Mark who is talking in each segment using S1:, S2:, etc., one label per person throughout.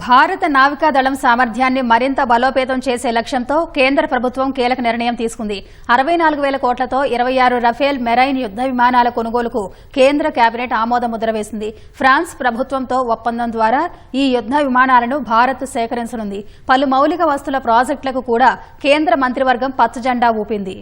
S1: భారత నావికాదళం సామర్థ్యాన్ని మరింత బలోపేతం చేసే లక్ష్యంతో కేంద్ర ప్రభుత్వం కీలక నిర్ణయం తీసుకుంది. అరవై నాలుగు వేల కోట్లతో ఇరవై ఆరు రఫేల్ మెరైన్ యుద్ద విమానాల కొనుగోలుకు కేంద్ర కేబినెట్ ఆమోద ముద్ర వేసింది. ఫ్రాన్స్ ప్రభుత్వంతో ఒప్పందం ద్వారా ఈ యుద్ద విమానాలను భారత్ సేకరించనుంది. పలు మౌలిక వస్తుల ప్రాజెక్టులకు కూడా కేంద్ర మంత్రివర్గం పచ్చజెండా ఊపింది.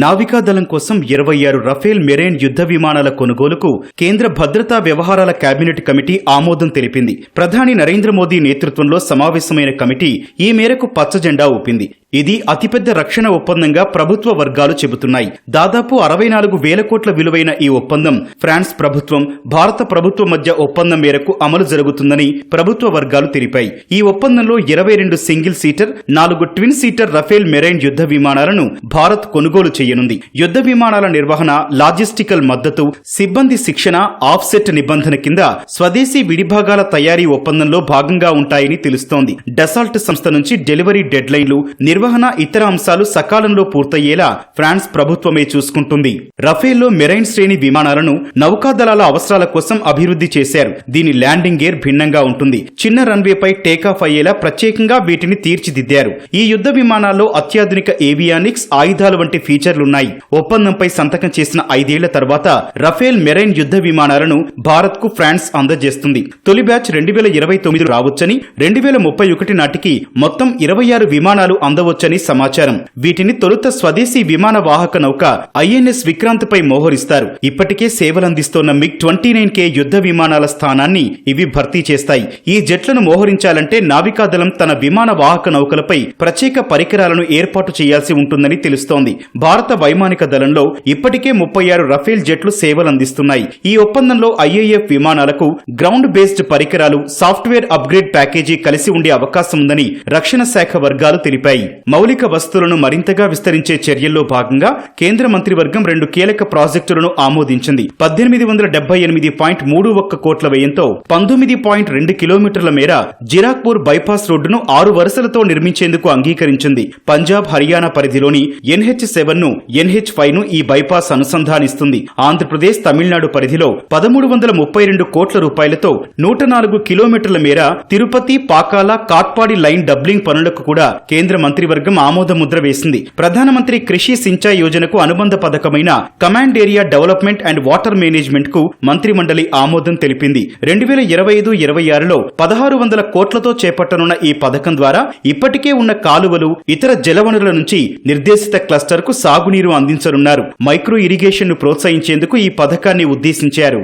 S2: నావికాదళం కోసం ఇరవై ఆరు రఫేల్ మెరైన్ యుద్ధ విమానాల కొనుగోలుకు కేంద్ర భద్రతా వ్యవహారాల కేబినెట్ కమిటీ ఆమోదం తెలిపింది. ప్రధాని నరేంద్ర మోదీ నేతృత్వంలో సమావేశమైన కమిటీ ఈ మేరకు పచ్చజెండా ఊపింది. ఇది అతిపెద్ద రక్షణ ఒప్పందంగా ప్రభుత్వ వర్గాలు చెబుతున్నాయి. దాదాపు అరవై నాలుగు వేల కోట్ల విలువైన ఈ ఒప్పందం ఫ్రాన్స్ ప్రభుత్వం భారత ప్రభుత్వం మధ్య ఒప్పందం మేరకు అమలు జరుగుతుందని ప్రభుత్వ వర్గాలు తెలిపాయి. ఈ ఒప్పందంలో ఇరవై రెండు సింగిల్ సీటర్ నాలుగు ట్విన్ సీటర్ రఫేల్ మెరైన్ యుద్ధ విమానాలను భారత్ కొనుగోలు చేయనుంది. యుద్ధ విమానాల నిర్వహణ లాజిస్టికల్ మద్దతు సిబ్బంది శిక్షణ ఆఫ్సెట్ నిబంధన కింద స్వదేశీ విడిభాగాల తయారీ ఒప్పందంలో భాగంగా ఉంటాయని తెలుస్తోంది. డెసాల్ట్ సంస్థ నుంచి డెలివరీ డెడ్లైన్లు నిర్వహణ ఇతర అంశాలు సకాలంలో పూర్తయ్యేలా ఫ్రాన్స్ ప్రభుత్వమే చూసుకుంటుంది. రఫేల్లో మెరైన్ శ్రేణి విమానాలను నౌకాదళాల అవసరాల కోసం అభివృద్ధి చేశారు. దీని ల్యాండింగ్ గేర్ భిన్నంగా ఉంటుంది. చిన్న రన్వేపై టేకాఫ్ అయ్యేలా ప్రత్యేకంగా వీటిని తీర్చిదిద్దారు. ఈ యుద్ధ విమానాల్లో అత్యాధునిక ఏవియానిక్స్ ఆయుధాలు వంటి ఫీచర్లున్నాయి. ఒప్పందంపై సంతకం చేసిన ఐదేళ్ళ తర్వాత రఫేల్ మెరైన్ యుద్ధ విమానాలను భారత్కు ఫ్రాన్స్ అందజేస్తుంది. తొలి బ్యాచ్ రెండు వేల ఇరవై తొమ్మిది రావచ్చని రెండు వేల ముప్పై ఒకటి నాటికి మొత్తం ఇరవై ఆరు విమానాలు అందవచ్చు అందవచ్చని సమాచారం. వీటిని తొలుత స్వదేశీ విమాన వాహక నౌక ఐఎన్ఎస్ విక్రాంత్ పై మోహరిస్తారు. ఇప్పటికే సేవలందిస్తోన్న మిగ్ ట్వంటీ నైన్ కే యుద్ధ విమానాల స్థానాన్ని ఇవి భర్తీ చేస్తాయి. ఈ జెట్లను మోహరించాలంటే నావికాదళం తన విమాన వాహక నౌకలపై ప్రత్యేక పరికరాలను ఏర్పాటు చేయాల్సి ఉంటుందని తెలుస్తోంది. భారత వైమానిక దళంలో ఇప్పటికే ముప్పై ఆరు రఫేల్ జెట్లు సేవలందిస్తున్నాయి. ఈ ఒప్పందంలో ఐఏఎఫ్ విమానాలకు గ్రౌండ్ బేస్డ్ పరికరాలు సాఫ్ట్వేర్ అప్గ్రేడ్ ప్యాకేజీ కలిసి ఉండే అవకాశం ఉందని రక్షణ శాఖ వర్గాలు తెలిపాయి. మౌలిక వస్తువులను మరింతగా విస్తరించే చర్యల్లో భాగంగా కేంద్ర మంత్రివర్గం రెండు కీలక ప్రాజెక్టులను ఆమోదించింది. పద్దెనిమిది వందల డెబ్బై ఎనిమిది పాయింట్ మూడు ఒక్క కోట్ల వ్యయంతో పంతొమ్మిది పాయింట్ రెండు కిలోమీటర్ల మేర జిరాక్పూర్ బైపాస్ రోడ్డును ఆరు వరుసలతో నిర్మించేందుకు అంగీకరించింది. పంజాబ్ హర్యానా పరిధిలోని ఎన్హెచ్ సెవెన్ను ఎన్హెచ్ ఫైవ్ను ఈ బైపాస్ అనుసంధానిస్తుంది. ఆంధ్రప్రదేశ్ తమిళనాడు పరిధిలో పదమూడు వందల ముప్పై రెండు కోట్ల రూపాయలతో నూట నాలుగు కిలోమీటర్ల మేర తిరుపతి పాకాల కాట్పాడి లైన్ డబ్లింగ్ పనులకు కూడా కేంద్ర మంత్రి మంత్రివర్గం ఆమోద ముద్ర వేసింది. ప్రధానమంత్రి కృషి సించాయ్ యోజనకు అనుబంధ పథకమైన command area development and water మేనేజ్మెంట్కు మంత్రిమండలి ఆమోదం తెలిపింది. రెండు వేల ఇరవై ఐదు ఇరవై ఆరులో పదహారు వందల కోట్లతో చేపట్టనున్న ఈ పథకం ద్వారా ఇప్పటికే ఉన్న కాలువలు ఇతర జలవనరుల నుంచి నిర్దేశిత క్లస్టర్కు సాగునీరు అందించనున్నారు. మైక్రో ఇరిగేషన్ను ప్రోత్సహించేందుకు ఈ పథకాన్ని ఉద్దేశించారు.